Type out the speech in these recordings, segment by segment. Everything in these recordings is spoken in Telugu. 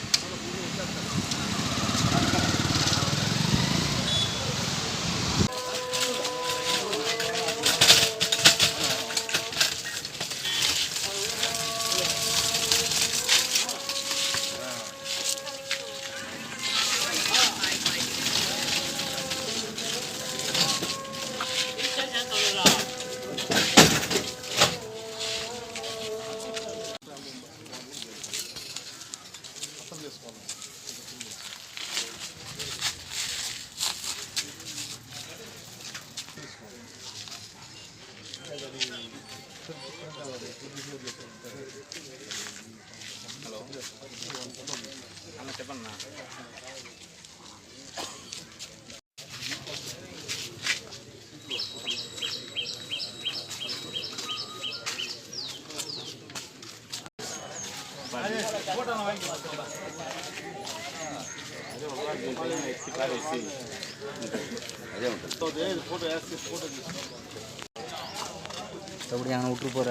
Yeah. హలో అన్న చెప్పన్నా అదే எப்படி அங்கே விட்டு போகிற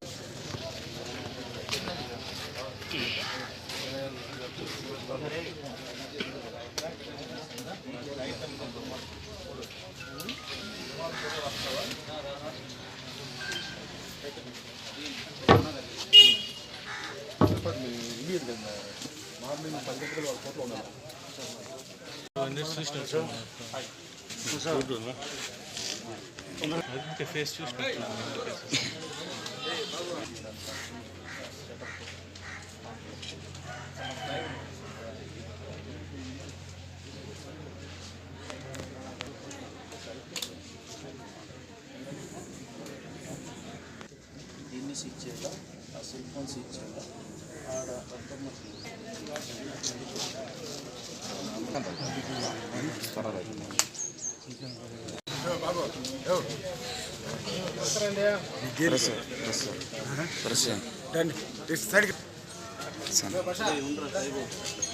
అందుకే ఫేస్ చూసినట్టున్నాను దీన్ని స్విచ్ చేయాలా ఆ సెల్ ఫోన్ స్విచ్ ఆడ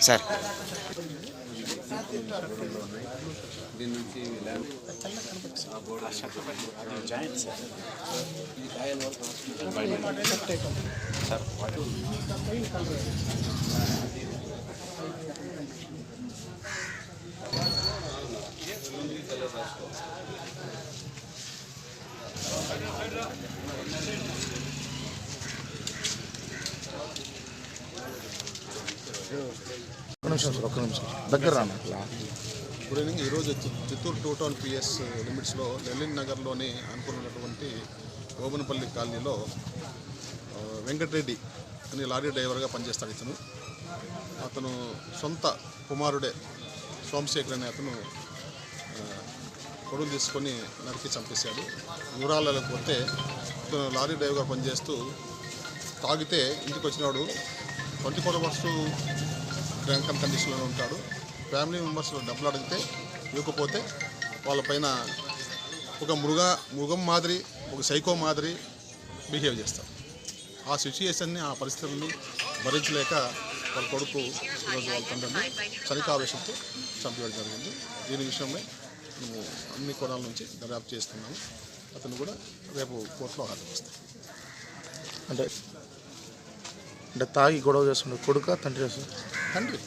సార్ దీని నుంచి జాయింట్ సార్ ఇది కాయల వరకు ఒక్క నిమిషం సార్ ఒక్క నిమిషం దగ్గర రాను గుడ్ ఈవినింగ్. ఈరోజు చిత్తూరు టూ టౌన్ పిఎస్ లిమిట్స్లో లెలిన్ నగర్లోని అనుకున్నటువంటి గోబనపల్లి కాలనీలో వెంకటరెడ్డి అని లారీ డ్రైవర్గా పనిచేస్తాడు ఇతను. అతను సొంత కుమారుడే సోమశేఖర్ అనే అతను ఆ, కొడుకు తీసుకొని నరికి చంపేశాడు. వివరాలకు పోతే ఇతను లారీ డ్రైవర్గా పనిచేస్తూ తాగితే ఇంటికి వచ్చినాడు ట్వంటీ ఫోర్ అవర్స్ డ్రంకన్ కండిషన్లో ఉంటాడు. ఫ్యామిలీ మెంబర్స్ డబ్బులు అడిగితే ఇవ్వకపోతే వాళ్ళపైన ఒక మృగ మృగం మాదిరి ఒక సైకో మాదిరి బిహేవ్ చేస్తాం ఆ సిచ్యుయేషన్ని ఆ పరిస్థితుల్ని భరించలేక వాళ్ళ కొడుకు ఈరోజు వాళ్ళ తండ్రిని చనికావేశంతో చంపేయడం జరిగింది. దీని విషయమై మేము అన్ని కోణాల నుంచి దర్యాప్తు చేస్తున్నాము. అతను కూడా రేపు కోర్టులో హాజరుస్తాం అంటే అంటే తాగి గొడవ చేస్తుండే కొడుక తండ్రి తండ్రి.